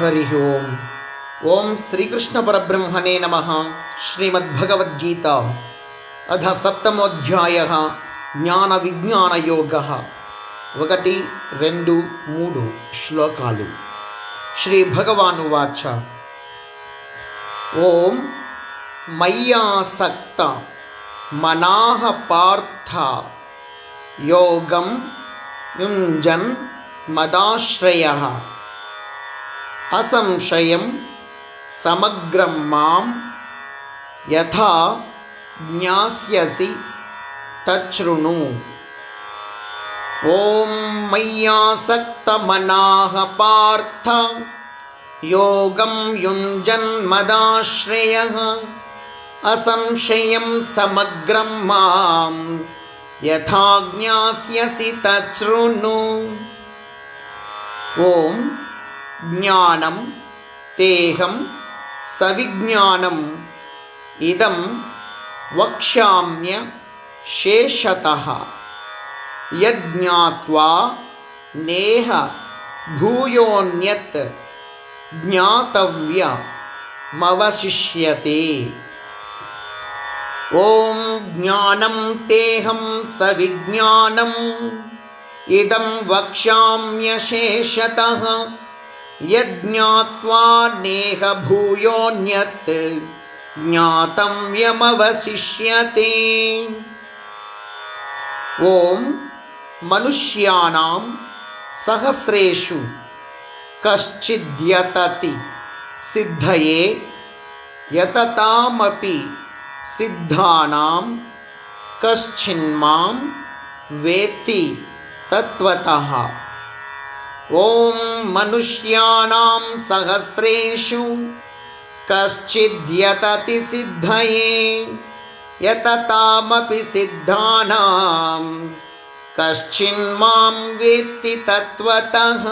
హరి ఓం. ఓం శ్రీకృష్ణ పరబ్రహ్మణే నమ. శ్రీమద్భగవద్గీత. అధ సప్తమోధ్యాయ జ్ఞాన విజ్ఞానయోగ ఒకటి రెండు మూడు శ్లోకాలు. శ్రీ భగవాను వాచ ఓం మయ్యాసక్త మనాహ పార్థ యోగం యుంజన్ మదాశ్రయ. असंशयं समग्रं मां यथा ज्ञास्यसि तच्छृणु। ॐ मय्यासक्तमनाः पार्थ योगं युञ्जन्मदाश्रयः। असंशयं समग्रं मां यथा ज्ञास्यसि तच्छृणु। ॐ ജ്ഞാനം തേഹം സവിജ്ഞാനം ഇതം വക്ഷ്യാമ്യ ശേഷത യജ്ഞാത്വാ നേഹ ഭൂയോന്യത് ज्ञातव्यमवशिष्यते ॐ ज्ञानं तेहं सविज्ञानम् इदं वक्ष्याम्यशेषतः यज्ञात्वा नेह ज्ञातं यमवशिष्यते। ॐ मनुष्याणां सहस्रेषु कश्चिद्यतति सिद्धये यततामपि सिद्धानां कश्चिन्मां वेत्ति तत्वतः ఓం మనుష్యానాం సహస్రేషు కశ్చిద్యతతి సిద్ధయే యతతామపి సిద్ధానాం కశ్చిన్మాం వేత్తి తత్వతః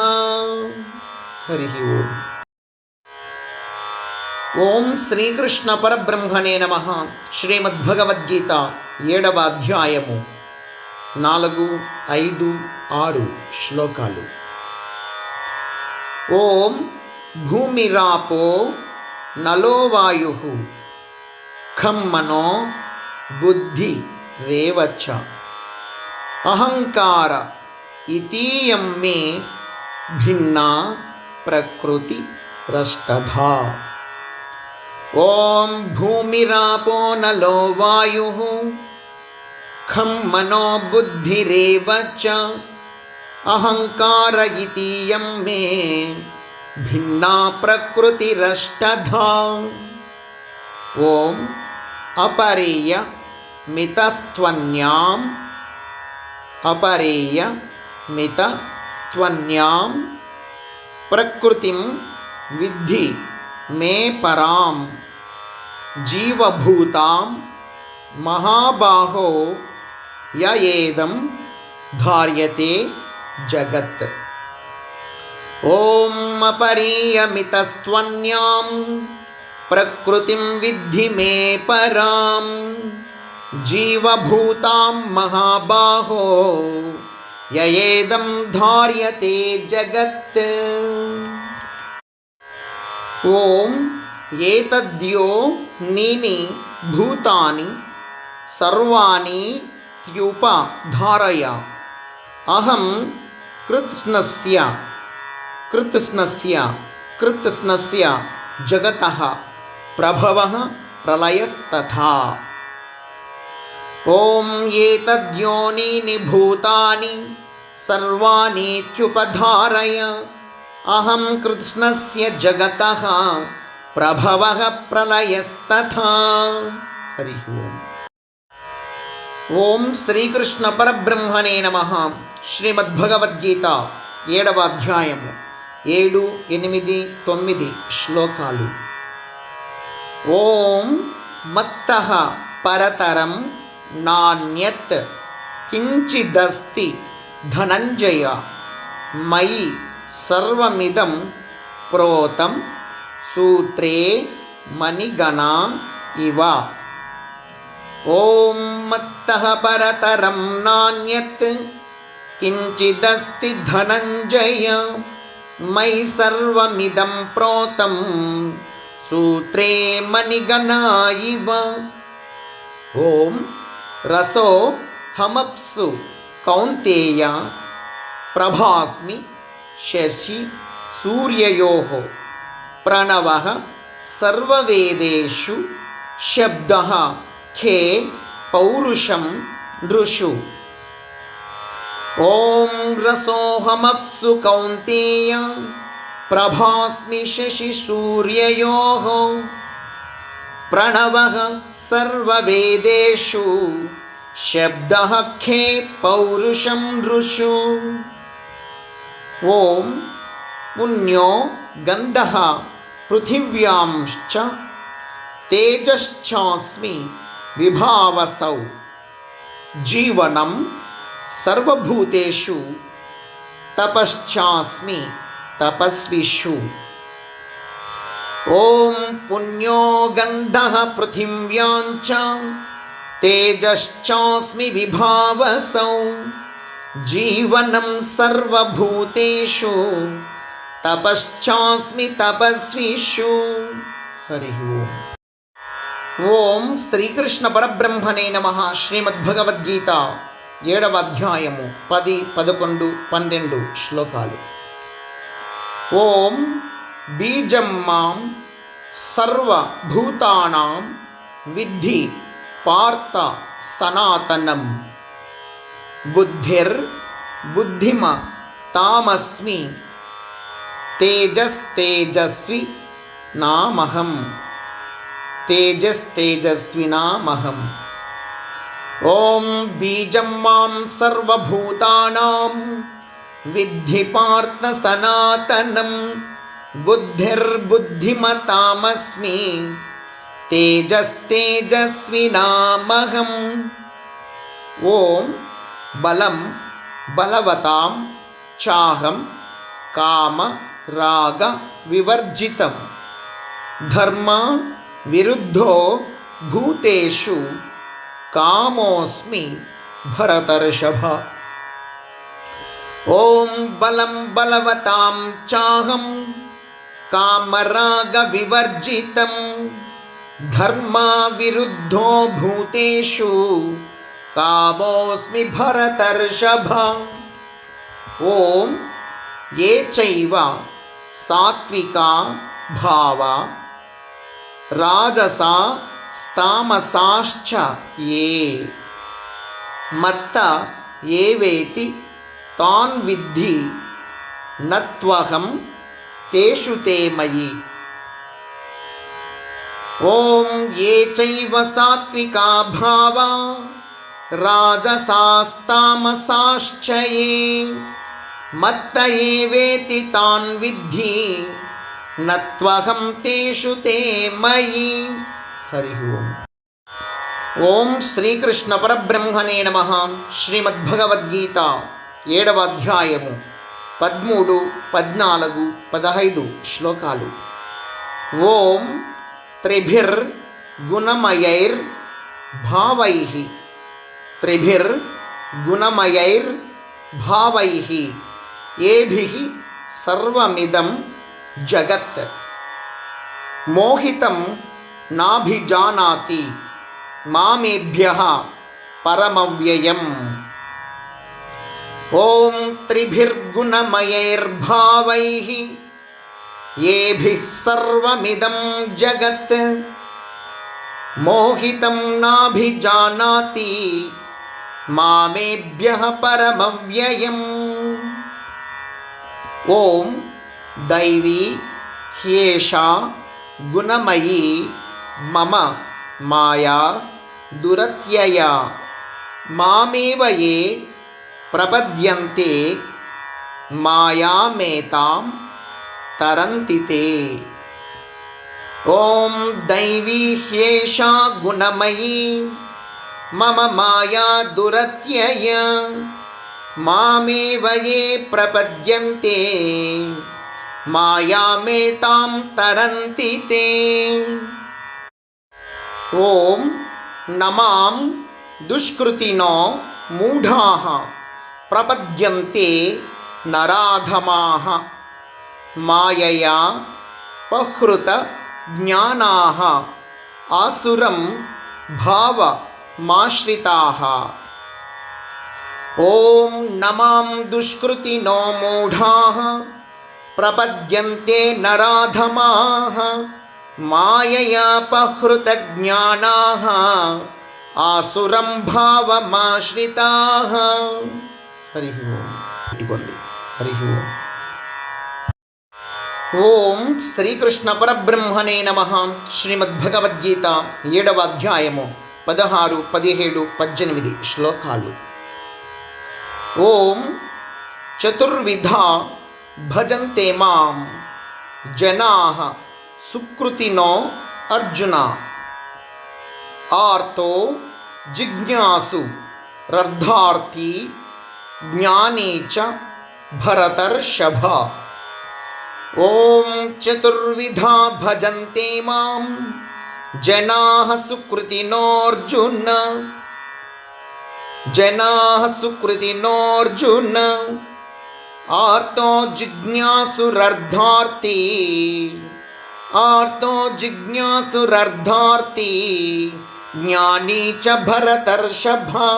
హరి ఓం. ఓం శ్రీకృష్ణ పరబ్రహ్మణే నమ. శ్రీమద్భగవద్గీత ఏడవ అధ్యాయము. నాలుగు ఐదు ఆరు శ్లోకాలు. ఓం భూమిరాపో నలోవాయు ఖం మనో బుద్ధి రేవచ్చ అహంకార ఇతీయం మే భిన్నా ప్రకృతి రష్టధా ఓం భూమిరాపో నలో వాయు ఖం మనో బుద్ధిరేవ చ अहंकार मे भिन्ना प्रकृतिरष्टधा। ओम अपरेय मितस्त्वन्याम् अपरेय मितस्त्वन्यां, प्रकृति विद्धि मे परां, जीवभूता महाबाहो य धार्यते जगत्। ओम अपरीयमितस्त्वन्यां, प्रकृतिं विद्धि मे परां, जीवभूतां महाबाहो, ययेदं धार्यते जगत्। ॐ एतद्यो नीनि भूतानि, सर्वाणि त्युपधारय। अहं कृत्स्नस्य कृत्स्नस्य कृत्स्नस्य जगत, प्रभव प्रलयस्तथा। ओम ॐ एतद्योनीनि भूतानि सर्वाणीत्युपधारय अहं कृष्णस्य जगतः, प्रभवः प्रलयस्तथा। ओम ओम्। ॐ श्रीकृष्णपरब्रह्मणे नमः। శ్రీమద్భగవద్గీత ఏడవ అధ్యాయము. ఏడు ఎనిమిది తొమ్మిది శ్లోకాలు. ఓం మత్త పరతరం నాణ్యత్ కించిదస్తి ధనంజయ మయి సర్వమిదం ప్రోతం సూత్రే మణిగణ ఇవ. ఓం మత్త పరతరం నాణ్యత్ किञ्चिदस्ति धनञ्जय। मयि सर्वमिदं प्रोतं। सूत्रे मणिगणा इव ॐ रसो हमप्सु कौन्तेय। प्रभास्मि शशि सूर्ययोः। प्रणवः सर्ववेदेषु शब्दः खे पौरुषं नृषु। ॐ रसोऽहमप्सु कौन्तेय, प्रभास्मि शशिसूर्ययोः प्रणवः सर्ववेदेषु, शब्दः खे पौरुषं नृषु ॐ पुण्यो गन्धः पृथिव्यांश्च, तेजश्चास्मि विभावसौ। जीवनं सर्वभूतेषु तपश्चास्मि तपस्विषु ॐ पुण्यो गन्धः पृथिव्याञ्च तेजश्चास्मि विभावसौ जीवनं सर्वभूतेषु తపశ్చాస్మి తపస్విషు హరి ఓం ఓం శ్రీకృష్ణ పరబ్రహ్మణే నమ శ్రీమద్భగవద్గీత ఏడవ అధ్యాయము పది పదకొండు పన్నెండు శ్లోకాలు. ఓం బీజం మాం సర్వభూతానాం విద్ధి పార్థ సనాతనం. బుద్ధిర్ బుద్ధిమ తామస్మి తేజస్తేజస్వి నామహం. తేజస్తేజస్వి నామహం. ఓం బీజం మాం సర్వభూతానాం విద్ధి పార్థ సనాతనం బుద్ధిర్బుద్ధిమతామస్మి తేజస్తేజస్వి నామహం ఓం బలం బలవతాం చాహం కామ రాగ వివర్జితం. ధర్మ कामोऽस्मि भरतर्षभ। बलवताम चाहम कामराग चाहं धर्मा विरुद्धो भूतेषु, कामोऽस्मि भरतर्षभ। ओम ये चैवा सात्विका भावा, राजसा చైవ సాత్వికా భావ రాజస స్తామసాశ్చ ఏ మత్త ఏవేతి తాన్ విద్ధి నత్వహం తేషు తే మయి ఓం ఏ చైవ సాత్వికా భావా రాజసాస్తామసాశ్చ ఏ మత్త ఏవేతి తాన్ విద్ధి నత్వహం తేషు తే మయి హరి ఓం. ఓం శ్రీకృష్ణ పరబ్రహ్మణే నమ. శ్రీమద్భగవద్గీత ఏడవ అధ్యాయము పదమూడు పద్నాలుగు పదహైదు శ్లోకాలు. ఓం త్రిభిర్ గుణమయైర్ భావై త్రిభిర్ గుణమయైర్ భావై ఏభి సర్వమిదం జగత్. మోహితం నాభిజానాతి మామేభ్య పరమవ్యయం. ఓం త్రిభిర్గుణమయైర్భావై ఏభిः సర్వమిదం జగత్. మోహితం నాభిజానాతి మామేభ్య పరమవ్యయం. ఓం దైవీ హ్యేషా గుణమయీ मम माया दुरत्यया। मामेव ये प्रपद्यन्ते मायामेतां तरन्ति ते। ॐ दैवी ह्येषा गुणमयी मम माया दुरत्यय। मामेव ये प्रपद्यन्ते मायामेतां तरन्ति ते। ఓం నమాం దుష్కృతినో మూఢాः ప్రపద్యంతే నరాధమాः మాయయా పహృత జ్ఞానాः ఆసురం భావమాశ్రితాः ఓం నమాం దుష్కృతినో మూఢాः ప్రపద్యంతే నరాధమాः మాయయా పహృతజ్ఞానాः ఆసురం భావమాశ్రితాः. హరి ఓం. హరి ఓం. ఓం శ్రీకృష్ణ పరబ్రహ్మణే నమ. శ్రీమద్భగవద్గీత ఏడవ అధ్యాయము పదహారు పదిహేడు పద్దెనిమిది శ్లోకాలు. ఓం చతుర్విధ భజంతే మాం జనా सुकृति नौ, अर्जुना। आर्तो, जिज्ञासु रद्धार्थी ज्ञानी च, भरतर्षभ। ओम चतुर्विधा भजन्ते माम, जनाः सुकृतिनोर्जुन जनाः सुकृतिनोर्जुन आर्तो, जिज्ञासु रद्धार्थी आर्तो जिज्ञासुरर्धार्ती, ज्ञानी च भरतर्षभा।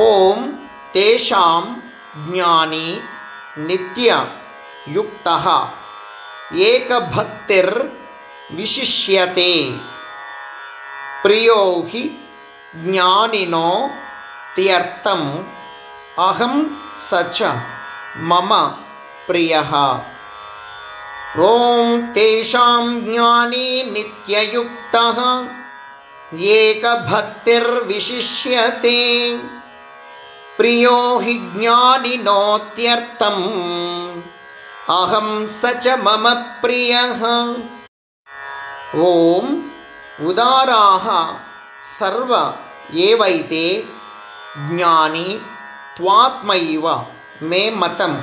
ओम तेषां ज्ञानी नित्य युक्तः एक भक्तिर विशिष्यते। प्रियो हि ज्ञानिनो त्यर्थम् अहं सच मम प्रियः। ప్రియ ఓం తేషాం జ్ఞాని నిత్యయుక్త ఏకభక్తిర్విశిష్యతే ప్రియో హి జ్ఞానినోత్యర్థం అహం సచ మమ ప్రియ ఓం ఉదారాः సర్వ ఏవైతే జ్ఞాని త్వాత్మైవ మే మతం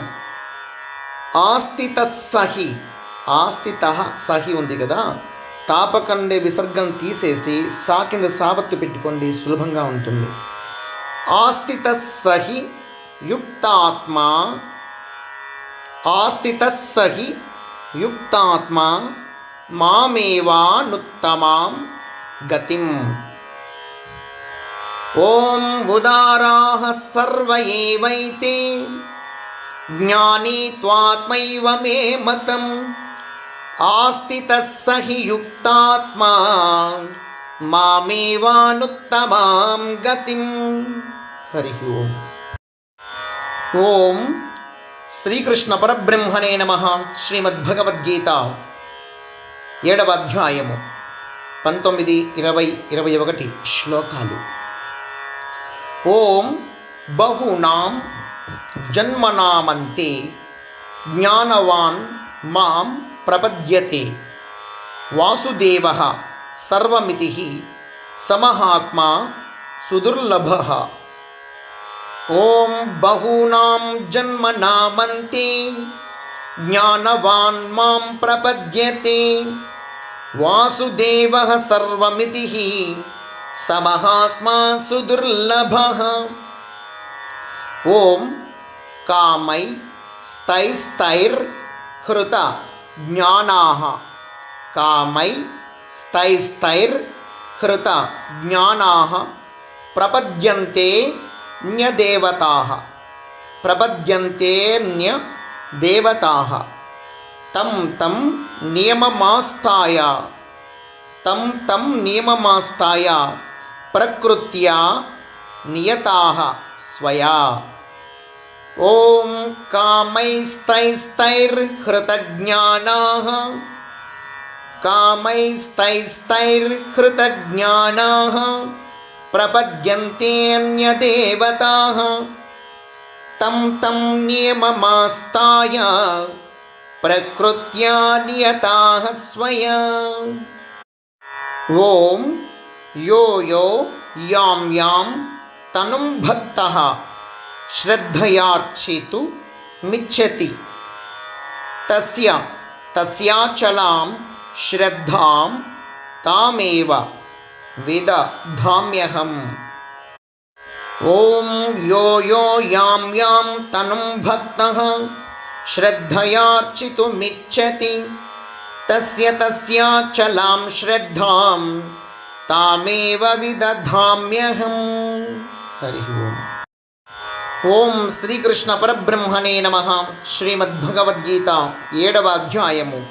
ఆస్థిత ఆస్తిత ఆస్థిత సహి ఉంది కదా. తాపకండే విసర్గం తీసేసి సా కింద సావత్తు పెట్టుకోండి సులభంగా ఉంటుంది. ఆస్తిత సహి యుక్తాత్మ. ఆస్తిత సహి యుక్తాత్మా. మామేవానుత్తమాం గతిం. ఓం ఉదారాः సర్వ ఏవైతే జ్ఞానీ త్వాత్మైవ మే మతం ఆస్థిత సహి యుక్తాత్మా మామేవానుత్తమాం గతిం. హరి ఓం. ఓం శ్రీకృష్ణ పరబ్రహ్మణే నమ. శ్రీమద్భగవద్గీత ఏడవ అధ్యాయము. పంతొమ్మిది ఇరవై ఇరవై ఒకటి శ్లోకాలు. ఓం బహునాం జన్మనామంతే జ్ఞానవాన్ మాం प्रपद्यते। वासुदेव सर्वमिति समहात्मा सुदुर्लभ। ॐ बहूना जन्म ज्ञानवान् माँ प्रपद्यते। वासुदेवः सर्वमितिः समहात्मा सुदुर्लभः। ॐ कामै स्तैस्तैर्हृता। హృత జ్ఞానా కామై స్థైస్థైర్ హృత జ్ఞానా ప్రపద్యంతే న్యదేవతా ప్రపద్యంతేన్య దేవతా తం తం నియమమాస్థాయ తం తం నియమమాస్థాయ ప్రకృత్యా నియతా స్వయా ॐ कामैस्तैस्तैर्हृतज्ञानाः। कामैस्तैस्तैर्हृतज्ञानाः। प्रपद्यन्तेऽन्यदेवताः। तं तं नियममास्ताय। प्रकृत्या नियताः स्वया। ॐ यो यो यां यां तनुं भक्तः। श्रद्धयार्चितु मिच्छति। तस्या, तस्याचलां श्रद्धां तामेव विदधाम्यहम्। ॐ यो यो यां यां तनुं भक्तः श्रद्धयार्चितुमिच्छति तस्य तस्याचलां श्रद्धां तामेव विदधाम्यहम्। हरिः ओम्। ఓం శ్రీకృష్ణ పరబ్రహ్మణే నమ. శ్రీమద్భగవద్గీత ఏడవ అధ్యాయము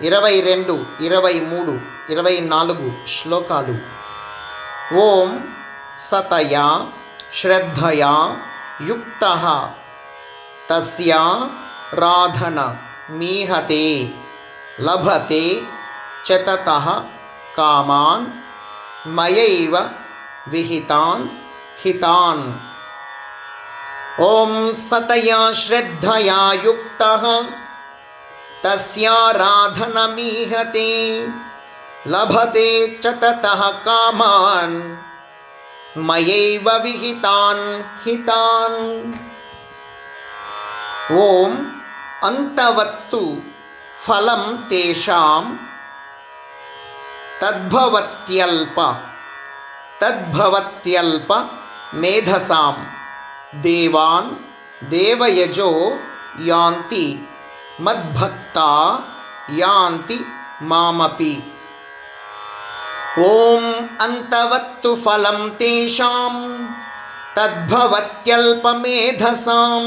ఇరవై రెండు ఇరవై మూడు ఇరవై నాలుగు శ్లోకాలు. ఓం సతయా శ్రద్ధయా యుక్త తస్యా రాధన మీహతే లభతే చతత కామాన్ మయైవ విహితాన్ హితాన్. ॐ सतया श्रद्धया युक्तः। तस्याराधनमीहते लभते च ततः कामान्। मयैव विहितान् हितान्। तेषां। तद्भवत्यल्प। तद्भवत्यल्प मेधसाम्। దేవాన్ దేవయజో యాంతి మద్భక్తా యాంతి మామపి. ఓం అంతవత్తు ఫలం తేషాం తద్భవత్యల్పమేధసాం.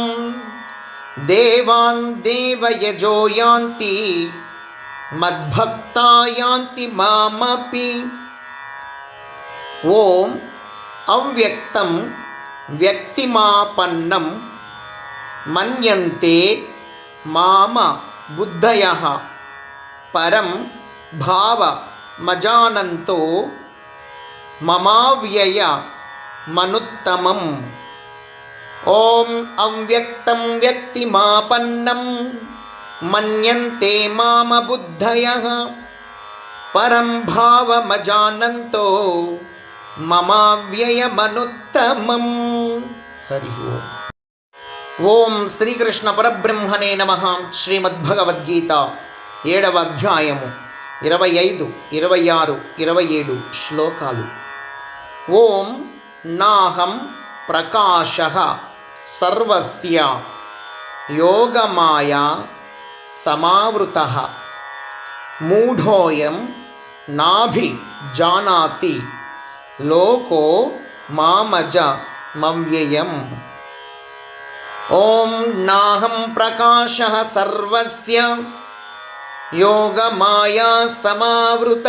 దేవాన్ దేవయజో యాంతి మద్భక్తా యాంతి మామపి. ఓం అవ్యక్తం व्यक्तिमापन्नं मन्यन्ते माम बुद्धयः। परं भावमजानन्तो ममाव्ययमनुत्तमम् ॐ अव्यक्तं व्यक्तिमापन्नं मन्यन्ते मामबुद्धयः परं भावमजानन्तो మమావ్యయమనుత్తమం. హరి ఓం. ఓం శ్రీకృష్ణ పరబ్రహ్మణే నమ. శ్రీమద్భగవద్గీత ఏడవ అధ్యాయము ఇరవై ఐదు ఇరవై ఆరు ఇరవై ఏడు శ్లోకాలు. ఓం నాహం ప్రకాశ సర్వస్య యోగమాయా సమావృత. మూఢోయం నాభి జానాతి లోకో మామజ మవ్యయం ఓం నాహం ప్రకాశ సర్వస్య యోగమాయా సమావృత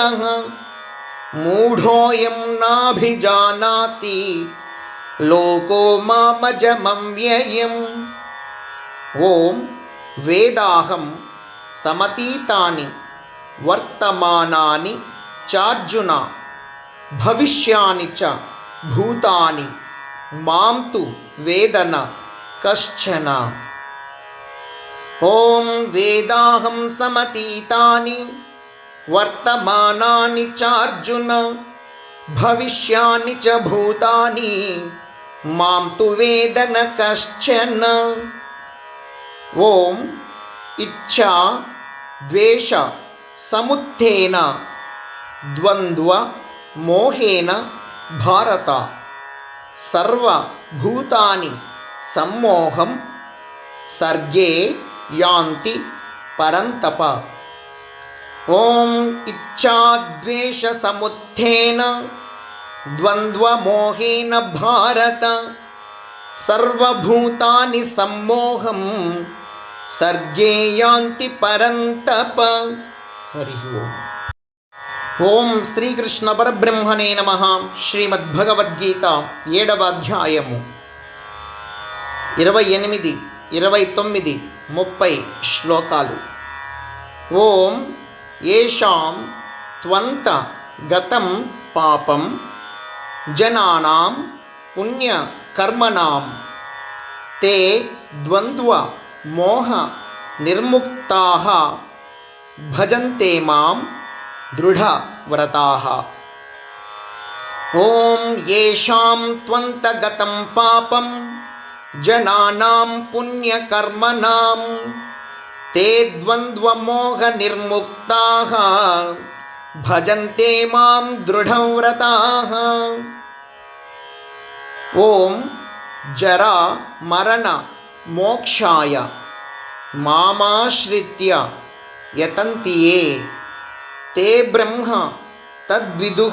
మూఢోయం నాభిజానాతి లోకో మామజమవ్యయం ఓం వేదాహం సమతీతాని వర్తమానాని చార్జున. భవిష్యాని చ భూతాని మాం తు వేదన కశ్చన. ఓం వేదాహం సమతీతాని వర్తమానాని చార్జున భవిష్యాని చ భూతాని మాం తు వేదన కశ్చన. ఓం ఇచ్ఛా ద్వేష సముత్థేన ద్వంద్వ మోహేన భారత సర్వభూతాని సమ్మోహం సర్గే యాంతి పరంతప. ఓం ఇచ్ఛాద్వేషసముత్థేన ద్వంద్వమోహేన భారత సర్వభూతాని సమ్మోహం సర్గే యాంతి పరంతప. హరి ఓం. ఓం శ్రీకృష్ణ పరబ్రహ్మణే నమ. శ్రీమద్భగవద్గీత ఏడవ అధ్యాయము ఇరవై ఎనిమిది ఇరవై తొమ్మిది ముప్పై శ్లోకాలు. ఓం ఏషాం త్వంత గతం పాపం జనానాం పుణ్య కర్మణాం తే ద్వంద్వ మోహ నిర్ముక్తాః భజంతే మాం दृढ़ व्रता ओं त्वन्तगतं पापम जनानां पुण्यकर्मण, ते द्वन्द्वमोहनिर्मुक्ताः, भजन्ते माम दृढ़व्रता। ओम जरा मरण मोक्षाय माश्रि यतन्ति ते ब्रह्म तद्विदु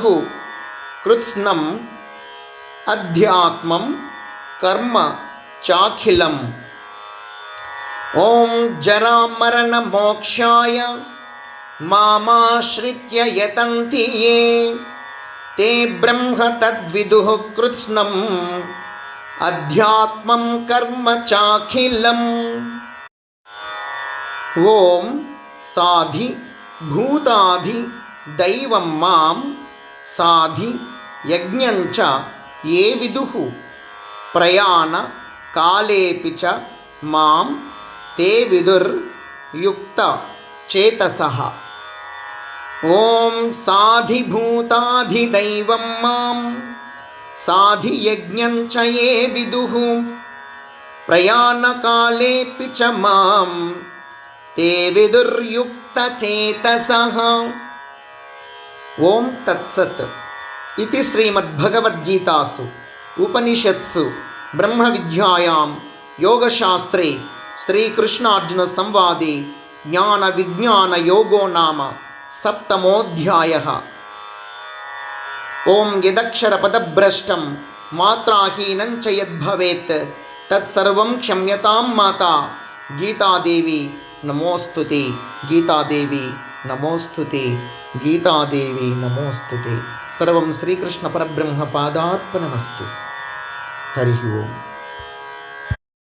कृत्स्नम् अध्यात्म कर्म चाखिलम। ओम जरा मरण मोक्षा माश्रि यतंति ये। ते ब्रह्म तद्विदु कृत्न अध्यात्म कर्म चाखिल ओम साधि భూతాధి దైవం మాం సాధి యజ్ఞంచ ఏ విదుః ప్రయాణ కాలేపి చ మాం తే విదుర్ యుక్త చేతస. ఓం సాధి భూతాధి దైవం మాం సాధి యజ్ఞంచ ఏ విదుః ప్రయాణకాలేపి చ మాం ते विदुर्युक्तचेतसः। ॐ तत्सत् इति श्रीमद्भगवद्गीतासु उपनिषत्सु ब्रह्मविद्यायां योगशास्त्रे श्रीकृष्णार्जुनसंवादे ज्ञानविज्ञानयोगो नाम सप्तमोऽध्यायः। ॐ यदक्षरपदभ्रष्टं मात्राहीनं च यद्भवेत् तत्सर्वं क्षम्यतां माता गीतादेवी నమోస్తుతి గీతాదేవి నమోస్తుతి గీతాదేవి నమోస్తుతి. సర్వం శ్రీకృష్ణ పరబ్రహ్మ పాదార్పణమస్తు హరి ఓం.